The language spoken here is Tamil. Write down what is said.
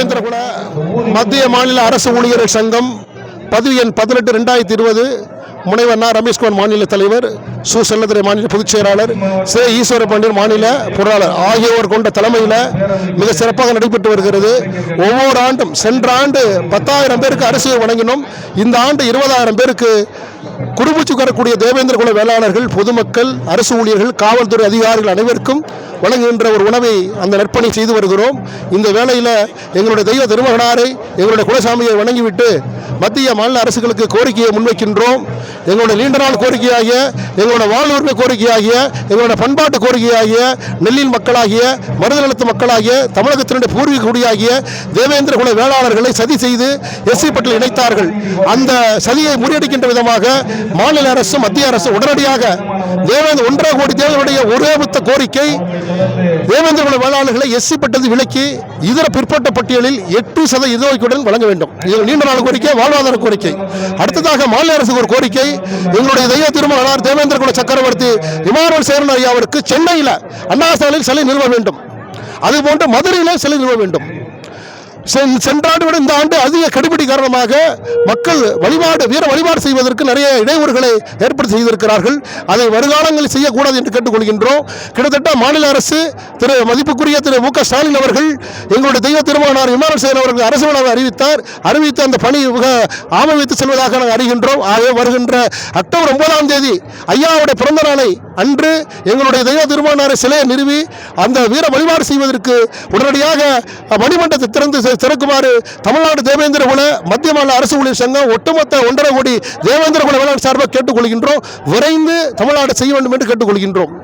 தேவேந்திரகுல மத்திய மாநில அரசு ஊழியர்கள் சங்கம் பதிவு எண் பதினெட்டு ரெண்டாயிரத்தி இருபது. முனைவர் நா. ரமேஷ்குமார் மாநில தலைவர் சு. செல்லதுரை மாநில பொதுச் செயலாளர் சே. ஈஸ்வர பாண்டியன் மாநில பொருளாளர் ஆகியோர் கொண்ட தலைமையில் மிக சிறப்பாக நடைபெற்று வருகிறது. ஒவ்வொரு ஆண்டும் சென்ற ஆண்டு பத்தாயிரம் பேருக்கு அரிசியை வழங்கினோம். இந்த ஆண்டு இருபதாயிரம் பேருக்கு குடும்பச்சு வரக்கூடிய தேவேந்திர குல வேளாளர்கள் பொதுமக்கள் அரசு ஊழியர்கள் காவல்துறை அதிகாரிகள் அனைவருக்கும் வழங்குகின்ற ஒரு உணவை அந்த நற்பணி செய்து வருகிறோம். இந்த வேளையில் எங்களுடைய தெய்வ திருமகனாரை எங்களுடைய குலசாமியை வணங்கிவிட்டு மத்திய மாநில அரசுகளுக்கு கோரிக்கையை முன்வைக்கின்றோம். எங்களுடைய நீண்ட நாள் கோரிக்கையாகிய எங்களுடைய வாழ்வுரிமை கோரிக்கையாகிய எங்களுடைய பண்பாட்டு கோரிக்கையாகிய நெல்லின் மக்களாகிய மருதநலத்து மக்களாகிய தமிழகத்தினுடைய பூர்வீக குடியாகிய தேவேந்திர குல வேளாளர்களை சதி செய்து எஸ்சி பட்டியல் இணைத்தார்கள். அந்த சதியை முறியடிக்கின்ற விதமாக மாநில அரசு மத்திய அரசு உடனடியாக தேவேந்திர ஒன்றரை கோடி தேவனுடைய ஒரே மொத்த கோரிக்கை தேவேந்திர குல வேளாளர்களை எஸ்சி பட்டது விலக்கி இதர பிற்பட்ட பட்டியலில் எட்டு சத இதுவைக்குடன் வழங்க வேண்டும். இது நீண்ட நாள் கோரிக்கை வாழ்வாதார கோரிக்கை. அடுத்ததாக மாநில அரசுக்கு ஒரு கோரிக்கை எங்களுடைய தெய்வ திருமணம் தேவேந்திர குல சக்கரவர்த்தி இமானுவல் சேரன் ஐயா அவருக்கு சென்னையில் அண்ணா சாலையில் சிலை நிறுவ வேண்டும். அதுபோன்று மதுரையில் சிலை நிறுவ வேண்டும். சென்ற ஆண்டு விட இந்த ஆண்டு அதிக கடுபிடி காரணமாக மக்கள் வழிபாடு வீர வழிபாடு செய்வதற்கு நிறைய இடையூறுகளை ஏற்படுத்தி செய்திருக்கிறார்கள். அதை வருகாலங்களில் செய்யக்கூடாது என்று கேட்டுக்கொள்கின்றோம். கிட்டத்தட்ட மாநில அரசு திரு மதிப்புக்குரிய திரு மு க ஸ்டாலின் அவர்கள் எங்களுடைய தெய்வ திருமகனார் விமானம் சேகர் அவர்கள் அரசு அறிவித்தார். அறிவித்து அந்த பணி மிக ஆமை வைத்து செல்வதாக நாங்கள் அறிகின்றோம். ஆகவே வருகின்ற அக்டோபர் ஒன்பதாம் தேதி ஐயாவுடைய பிறந்த நாளை அன்று எங்களுடைய தெய்வ திருமணாரை சிலையை நிறுவி அந்த வீர வழிபாடு செய்வதற்கு உடனடியாக மணிமண்டத்தை திறந்து திறக்குமாறு தமிழ்நாடு தேவேந்திர குல மத்திய மாநில அரசு ஊழியர் சங்கம் ஒட்டுமொத்த ஒன்றரை கோடி தேவேந்திர குல வேளாண் சார்பாக கேட்டுக்கொள்கின்றோம். விரைந்து தமிழ்நாடு செய்ய வேண்டும் என்று கேட்டுக்கொள்கின்றோம்.